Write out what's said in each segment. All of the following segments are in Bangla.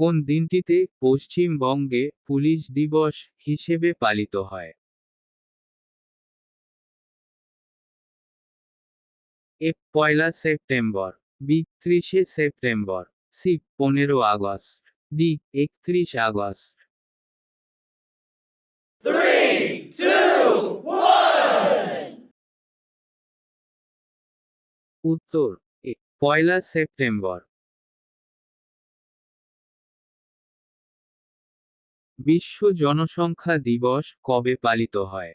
কোন দিনটিতে পশ্চিমবঙ্গে পুলিশ দিবস হিসেবে পালিত হয় এ, পয়লা সেপ্টেম্বর, বি, ত্রিশে সেপ্টেম্বর, সি, পনেরো আগস্ট, ডি, একত্রিশ আগস্ট. উত্তর, এ, পয়লা সেপ্টেম্বর বিশ্ব জনসংখ্যা দিবস কবে পালিত হয়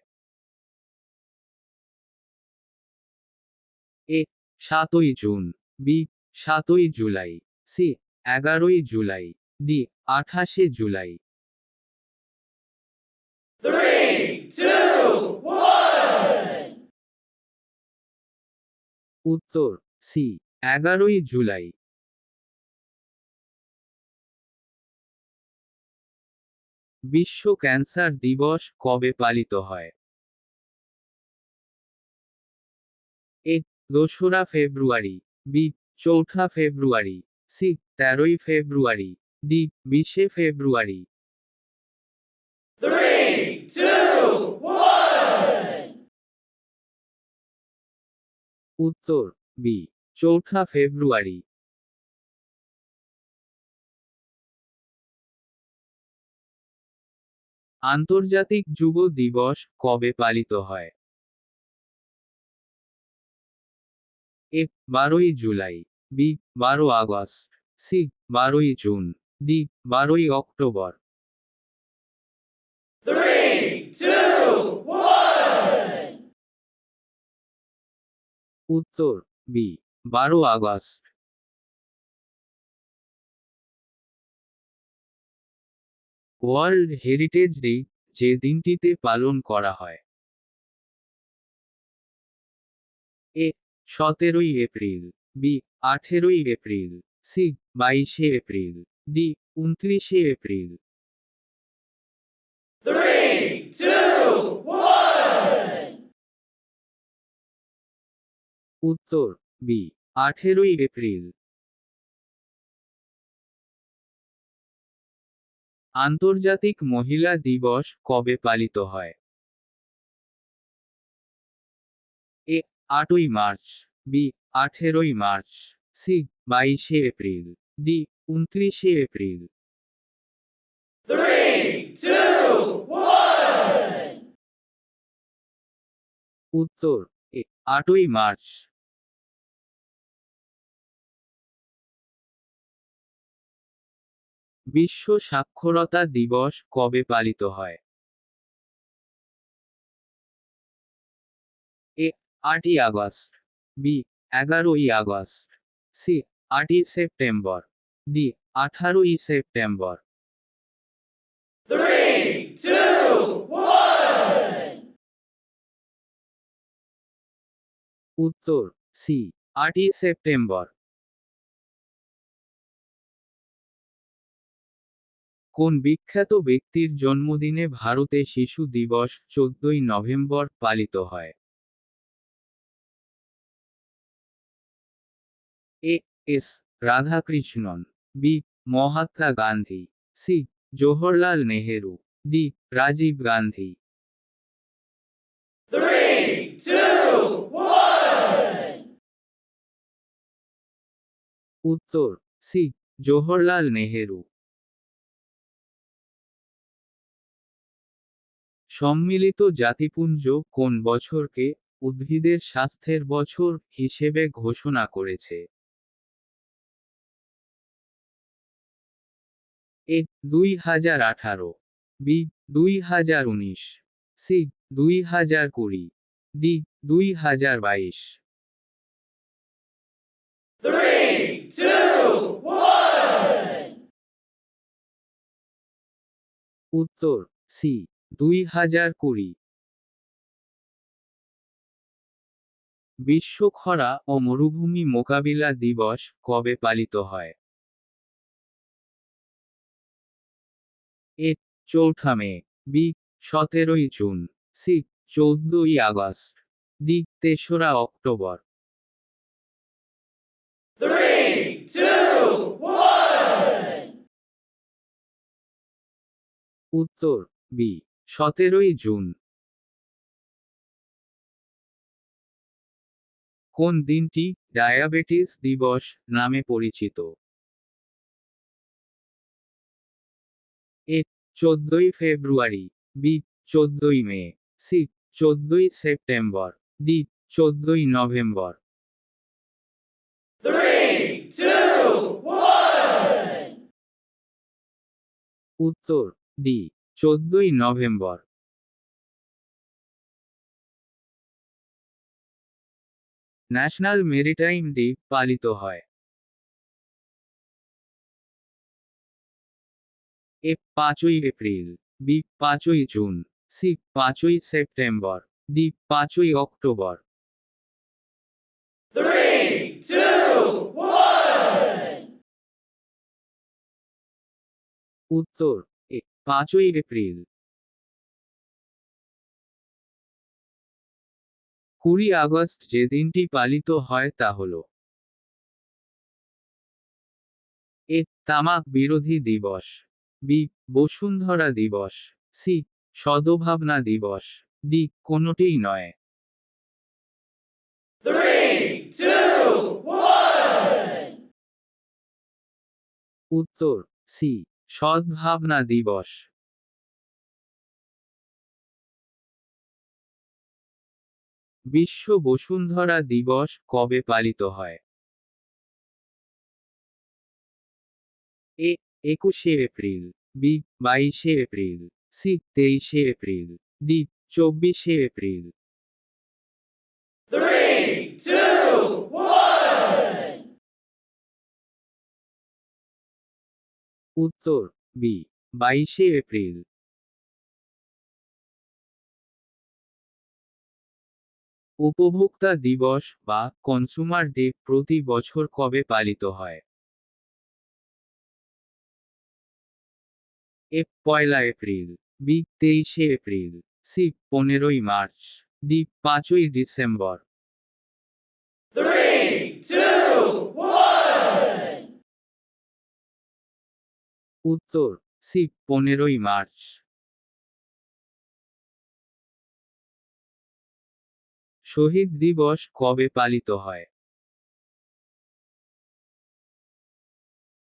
এ, সাতই জুন, বি, সাতই জুলাই, সি, এগারোই জুলাই, ডি, আঠাশে জুলাই. উত্তর, সি, এগারোই জুলাই বিশ্ব ক্যান্সার দিবস কবে পালিত হয় এ, দোসরা ফেব্রুয়ারি, বি, চৌঠা ফেব্রুয়ারি, সি, তেরোই ফেব্রুয়ারি, ডি, বিশে ফেব্রুয়ারি. উত্তর, বি, চৌঠা ফেব্রুয়ারি আন্তর্জাতিক যুব দিবস কবে পালিত হয় এ, বারোই জুলাই, বি, বারো আগস্ট, সি, বারোই জুন, ডি, বারোই অক্টোবর. উত্তর, বি, বারো আগস্ট ওয়ার্ল্ড হেরিটেজ ডে যে দিনটিতে পালন করা হয় এ, সতেরোই এপ্রিল, বি, আঠেরোই এপ্রিল, সি, বাইশে এপ্রিল, ডি, উনত্রিশে এপ্রিল. উত্তর, বি, আঠেরোই এপ্রিল আন্তর্জাতিক মহিলা দিবস কবে পালিত হয় এ, আটই মার্চ, বি, আঠেরোই মার্চ, সি, বাইশে এপ্রিল, ডি, উনত্রিশে এপ্রিল. উত্তর, এ, আটই মার্চ বিশ্ব সাক্ষরতা দিবস কবে পালিত হয় এ, আটই আগস্ট, বি, এগারোই আগস্ট, সি, আটই সেপ্টেম্বর, ডি, আঠারোই সেপ্টেম্বর. উত্তর, সি, আটই সেপ্টেম্বর কোন বিখ্যাত ব্যক্তির জন্মদিনে ভারতে শিশু দিবস চোদ্দই নভেম্বর পালিত হয় A, S, Radhakrishnan, B, Mahatma Gandhi, C, Jawaharlal Nehru, D, Rajiv Gandhi. উত্তর, সি, জওহরলাল নেহেরু সম্মিলিত জাতিপুঞ্জ কোন বছরকে উদ্ভিদের স্বাস্থ্যের বছর হিসেবে ঘোষণা করেছে এ, দুই হাজার আঠারো, বি, দুই হাজার উনিশ, সি, দুই হাজার কুড়ি, ডি, দুই হাজার বাইশ. উত্তর, সি দুই হাজার কুড়ি বিশ্ব খরা ও মরুভূমি মোকাবিলা দিবস কবে পালিত হয় এ চৌঠা মে, বি, সতেরোই জুন, সি, চৌদ্দই আগস্ট, ডি, তেসরা অক্টোবর. উত্তর, বি সতেরোই জুন কোন দিনটি ডায়াবেটিস দিবস নামে পরিচিত এ, চোদ্দই ফেব্রুয়ারি, বি, চোদ্দই মে, সি, চোদ্দই সেপ্টেম্বর, ডি, চোদ্দই নভেম্বর. উত্তর, ডি চোদ্দই নভেম্বর ন্যাশনাল মেরিটাইম ডে পালিত হয় এ পাঁচই এপ্রিল, বি পাঁচই জুন, সি পাঁচই সেপ্টেম্বর, ডি পাঁচই অক্টোবর. উত্তর পাঁচই এপ্রিল কুড়ি আগস্ট যে দিনটি পালিত হয় তা হল এ তামাক বিরোধী দিবস, বি বসুন্ধরা দিবস, সি সদভাবনা দিবস, ডি কোনোটিই নয়. উত্তর, সি সদ্ভাবনা দিবস। বিশ্ব বসুন্ধরা দিবস কবে পালিত হয়? এ একুশে এপ্রিল বি বাইশে এপ্রিল সি তেইশে এপ্রিল ডি চব্বিশে এপ্রিল। Three, two, উত্তর বি বাইশে এপ্রিল। উপভোক্তা দিবস বা কনসুমার ডে প্রতি বছর কবে পালিত হয়? এ পয়লা এপ্রিল বি তেইশে এপ্রিল সি পনেরোই মার্চ ডি পাঁচই ডিসেম্বর। Three, two, one. উত্তর, সি, পনেরোই মার্চ শহীদ দিবস কবে পালিত হয়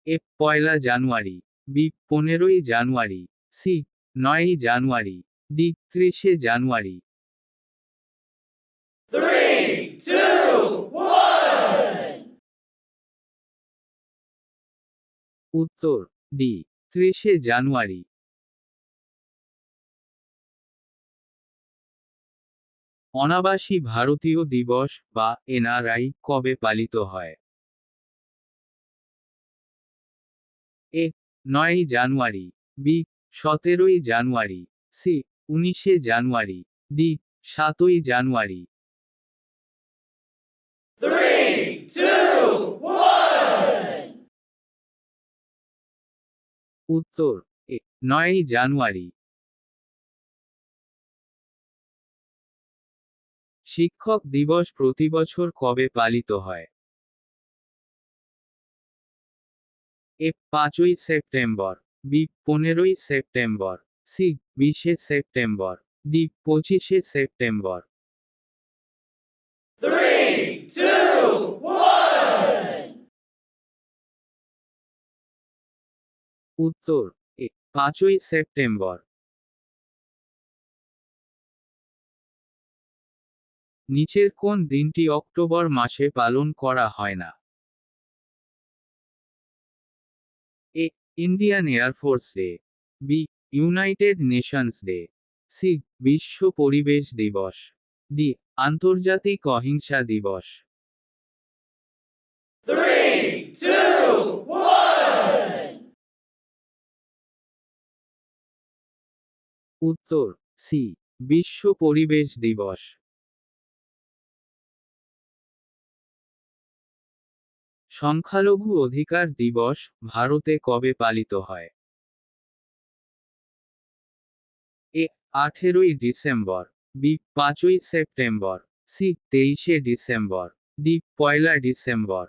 এ, পয়লা জানুয়ারি, বি, পনেরোই জানুয়ারি, সি, নয়ই জানুয়ারি, ডি, ত্রিশে জানুয়ারি. উত্তর ডি ত্রিশে জানুয়ারি। অনাবাসী ভারতীয় দিবস বা এনআরআই কবে পালিত হয়? এ নয়ই জানুয়ারি, বি, সতেরোই জানুয়ারি, সি, উনিশে জানুয়ারি, ডি, সাতই জানুয়ারি Three, two, one. উত্তর এ নয়ই জানুয়ারি। শিক্ষক দিবস প্রতিবছর কবে পালিত হয়? এ পাঁচই সেপ্টেম্বর বি পনেরোই সেপ্টেম্বর সি বিশে সেপ্টেম্বর ডি পঁচিশে সেপ্টেম্বর। Three, two, one. উত্তর এ পাঁচই সেপ্টেম্বর। নিচের কোন দিনটি অক্টোবর মাসে পালন করা হয় না? A Indian airforce day. B United Nations day. C বিশ্ব পরিবেশ দিবস। ডি আন্তর্জাতিক অহিংসা দিবস। Three, two, one. উত্তর সি বিশ্ব পরিবেশ দিবস। সংখ্যালঘু অধিকার দিবস ভারতে কবে পালিত হয়? এ আঠেরোই ডিসেম্বর বি পাঁচই সেপ্টেম্বর সি তেইশে ডিসেম্বর ডি পয়লা ডিসেম্বর।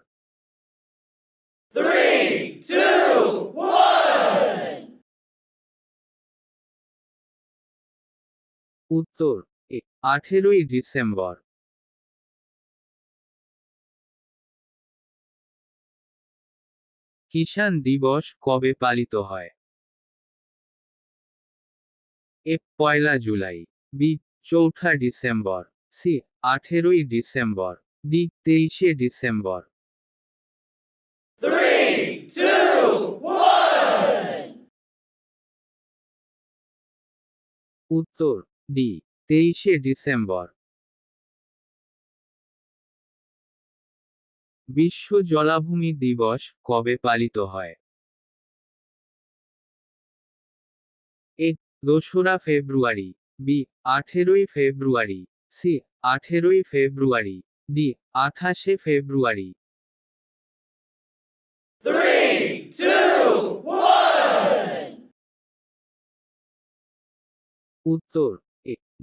Three, two, one. উত্তর আঠেরোই ডিসেম্বর কিষাণ দিবস কবে পালিত হয় এ, পয়লা জুলাই, বি, চৌঠা ডিসেম্বর, সি, আঠেরোই ডিসেম্বর, ডি, তেইশে ডিসেম্বর. উত্তর ডি তেইশে ডিসেম্বর বিশ্ব জলাভূমি দিবস কবে পালিত হয় এ, দোসরা ফেব্রুয়ারি, বি, আঠেরোই ফেব্রুয়ারি, সি, আঠেরোই ফেব্রুয়ারি, ডি, আঠাশে ফেব্রুয়ারি. উত্তর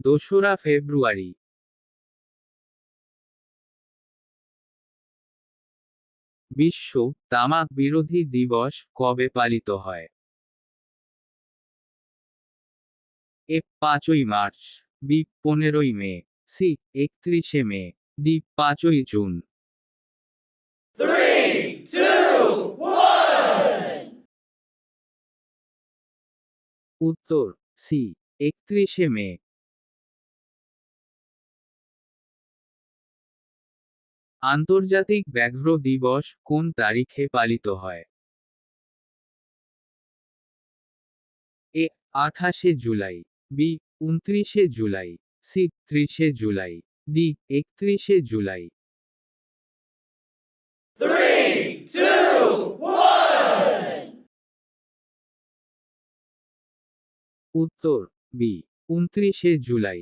দোসরা ফেব্রুয়ারি। বিশ্ব তামাক বিরোধী দিবস কবে পালিত হয়? এ পাঁচই মার্চ বি পনেরোই মে সি একত্রিশে মে ডি পাঁচই জুন. উত্তর সি একত্রিশে মে আন্তর্জাতিক ব্যাঘ্র দিবস কোন তারিখে পালিত হয় এ, আঠাশে জুলাই, বি উনত্রিশে জুলাই, সি, ত্রিশে জুলাই, ডি, একত্রিশে জুলাই. উত্তর, বি উনত্রিশে জুলাই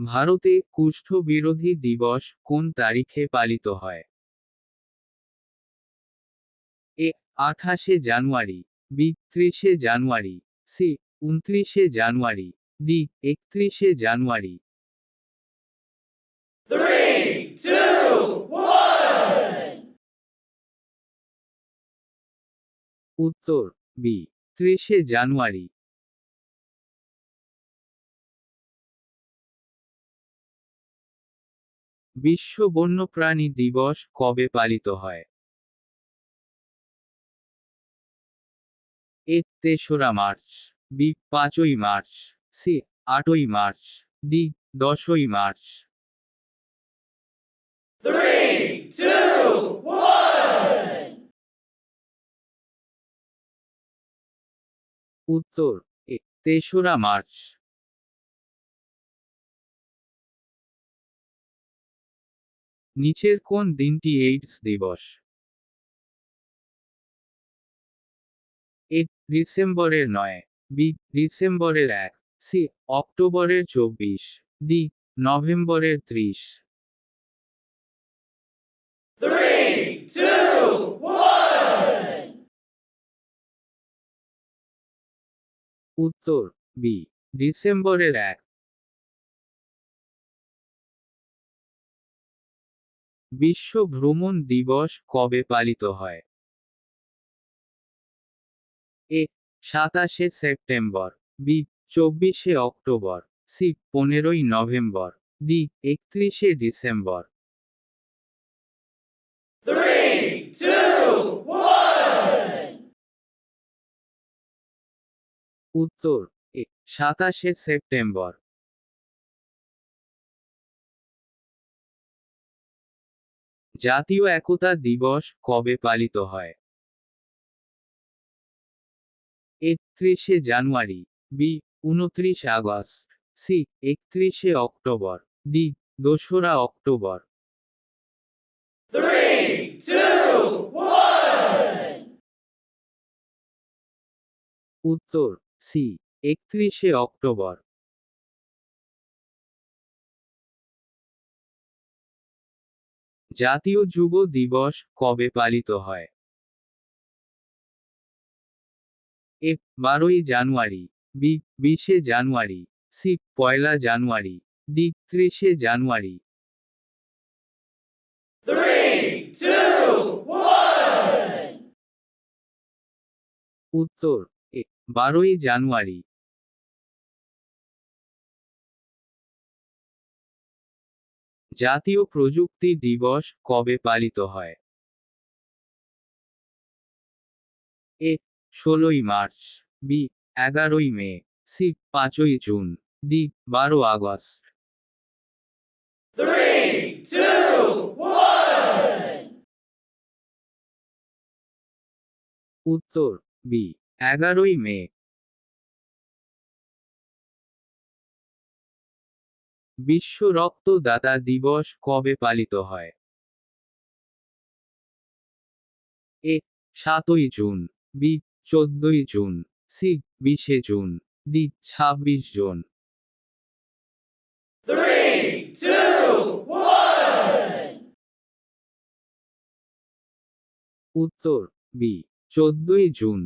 ভারতে কুষ্ঠ বিরোধী দিবস কোন তারিখে পালিত হয় এ, আঠাশে জানুয়ারি, বি, ত্রিশে জানুয়ারি, সি, উনত্রিশে জানুয়ারি, ডি, একত্রিশে জানুয়ারি. উত্তর, বি, ত্রিশে জানুয়ারি বিশ্ব বন্যপ্রাণী দিবস কবে পালিত হয় এ তেসরা মার্চ, বি পাঁচই মার্চ, সি আটই মার্চ, ডি দশই মার্চ. উত্তর, এ তেসরা মার্চ নিচের কোন দিনটি এইডস দিবস এ ডিসেম্বরের নয়, বি ডিসেম্বরের এক, সি অক্টোবরের চব্বিশ, ডি নভেম্বরের ত্রিশ. উত্তর, বি ডিসেম্বরের এক বিশ্ব ভ্রমণ দিবস কবে পালিত হয় এ, সাতাশে সেপ্টেম্বর, বি, চব্বিশে অক্টোবর, সি, পনেরোই নভেম্বর, ডি, একত্রিশে ডিসেম্বর. উত্তর, এ, সাতাশে সেপ্টেম্বর জাতীয় একতা দিবস কবে পালিত হয় একত্রিশে জানুয়ারি, বি, উনত্রিশ আগস্ট, সি, একত্রিশে অক্টোবর, ডি, দোসরা অক্টোবর. উত্তর, সি, একত্রিশে অক্টোবর জাতীয় যুব দিবস কবে পালিত হয় এ, বারোই জানুয়ারি, বি, বিশে জানুয়ারি, সি, পয়লা জানুয়ারি, ডি, ত্রিশে জানুয়ারি. উত্তর, এ, বারোই জানুয়ারি জাতীয় প্রযুক্তি দিবস কবে পালিত হয় এ, ষোলোই মার্চ, বি, এগারোই মে, সি, পাঁচই জুন, ডি, বারো আগস্ট. উত্তর, বি, এগারোই মে বিশ্ব রক্তদাতা দিবস কবে পালিত হয় এ, সাতই জুন, বি, চোদ্দই জুন, সি, বিশে জুন, ডি, ছাব্বিশ জুন. উত্তর, বি, চোদ্দই জুন